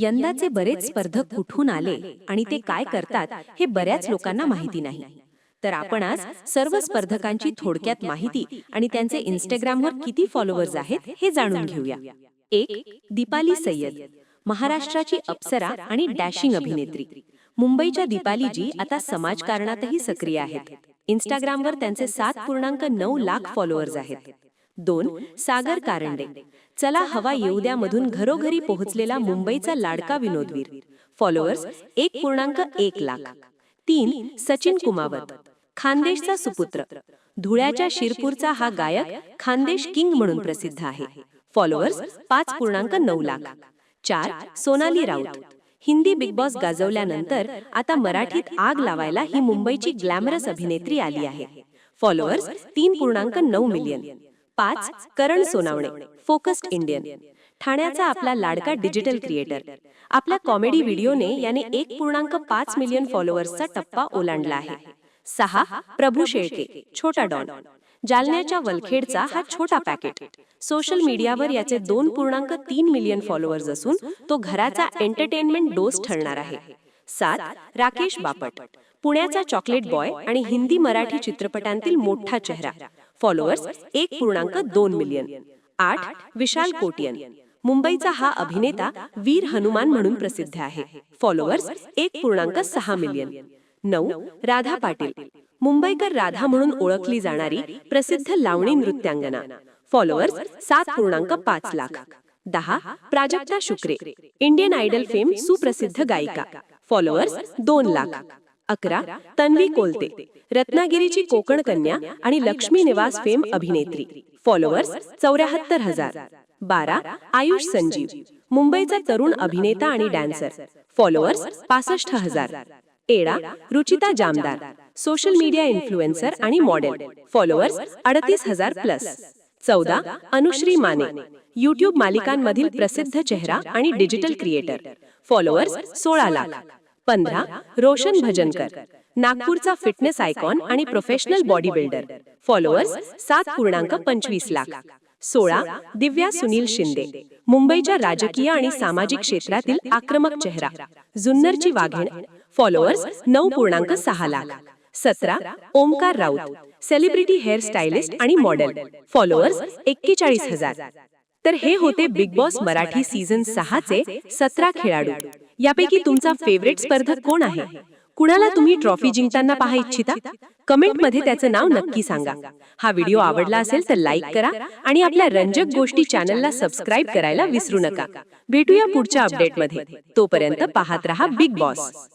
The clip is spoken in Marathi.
यंदाचे बरेच स्पर्धक कुठून आले आणि ते काय करतात हे बऱ्याच लोकांना माहिती नाही. तर आपण आज सर्व स्पर्धकांची थोडक्यात माहिती आणि त्यांचे इंस्टाग्रामवर किती फॉलोअर्स आहेत हे जाणून घेऊया. एक दीपाली सय्यद महाराष्ट्राची अप्सरा आणि डॅशिंग अभिनेत्री. मुंबईच्या दीपालीजी आता समाजकारणातही सक्रिय आहेत. इंस्टाग्रामवर त्यांचे सात पूर्णांक नऊ लाख फॉलोअर्स आहेत. दोन सागर कारंडे. चला हवा येऊ द्या मधून घरोघरी पोहोचलेला मुंबईचा लाडका विनोदवीर. फॉलोअर्स एक पूर्णांक एक लाख. तीन सचिन कुमावत. खानदेशचा सुपुत्र. धुळ्याच्या शिरपूरचा हा गायक खानदेश किंग म्हणून प्रसिद्ध आहे. फॉलोअर्स पाच पूर्णांक नऊ लाख. चार सोनाली राऊत. हिंदी बिग बॉस गाजवल्यानंतर आता मराठीत आग लावायला ही मुंबईची ग्लॅमरस अभिनेत्री आली आहे. फॉलोअर्स तीन पूर्णांक नऊ मिलियन पाच करण सोनावणे फोकस्ड इंडियन. ठाण्याचा आपला लाडका डिजिटल क्रिएटर आपल्या कॉमेडी व्हिडिओने याने एक पूर्णांक पाच मिलियन फॉलोअर्सचा टप्पा ओलांडला आहे. सहा प्रभू शेळके छोटा डॉन. जालन्याच्या वलखेडचा हा छोटा पॅकेट सोशल मीडियावर याचे दोन पूर्णांक तीन मिलियन फॉलोअर्स असून तो घराचा एंटरटेनमेंट डोस ठरणार आहे. सात राकेश बापट पुण्याचा चॉकलेट बॉय आणि हिंदी मराठी चित्रपटांतील मोठा चेहरा. फॉलोअर्स एक पूर्णांक दोन मिलियन आठ विशाल कोटियन. मुंबईचा हा अभिनेता वीर हनुमान म्हणून प्रसिद्ध आहे. फॉलोअर्स एक पूर्णांक सहा मिलियन नऊ राधा पाटील. मुंबईकर राधा म्हणून ओळखली जाणारी प्रसिद्ध लावणी नृत्यांगना. फॉलोअर्स सात पूर्णांक पाच लाख. दहा Prajakta Shukre. Indian Idol fame सुप्रसिद्ध गायिका. फॉलोअर्स दोन लाख. अकरा तन्वी कोलते. रत्नागिरीची कोकण कन्या आणि लक्ष्मी निवास फेम अभिनेत्री. फॉलोअर्स चौऱ्याहत्तर हजार. बारा आयुष संजीव. मुंबईचा तरुण अभिनेता आणि डॅन्सर फॉलोअर्स पासष्ट हजार. तेरा Ruchita Jamdar. Social media influencer आणि मॉडेल फॉलोअर्स अडतीस हजार प्लस चौदा अनुश्री माने. युट्यूब मालिकांमधील प्रसिद्ध चेहरा आणि डिजिटल क्रिएटर फॉलोअर्स सोळा लाख. पंधरा रोशन भजनकर. नागपूरचा फिटनेस आयकॉन आणि प्रोफेशनल बॉडी बिल्डर फॉलोअर्स सात पूर्णांक पंचवीस लाख. सोळा दिव्या सुनील शिंदे. मुंबईच्या राजकीय आणि सामाजिक क्षेत्रातील आक्रमक चेहरा. जुन्नरची वाघेण. फॉलोअर्स नऊ पूर्णांक सहा लाख. सतरा Omkar Raut. Celebrity hair stylist आणि मॉडेल फॉलोअर्स एक्केचाळीस हजार. तर हे होते बिग बॉस मराठी सीझन सहाचे सतरा खेळाडू. यापैकी तुमचा फेवरेट स्पर्धक कोण आहे? कुणाला तुम्ही ट्रॉफी जिंकताना पाहा इच्छिता? कमेंटमध्ये त्याचं नाव नक्की सांगा. हा व्हिडिओ आवडला असेल तर लाईक करा आणि आपल्या रंजक गोष्टी चॅनलला सबस्क्राईब करायला विसरू नका. भेटूया पुढच्या अपडेटमध्ये तोपर्यंत पाहत रहा बिग बॉस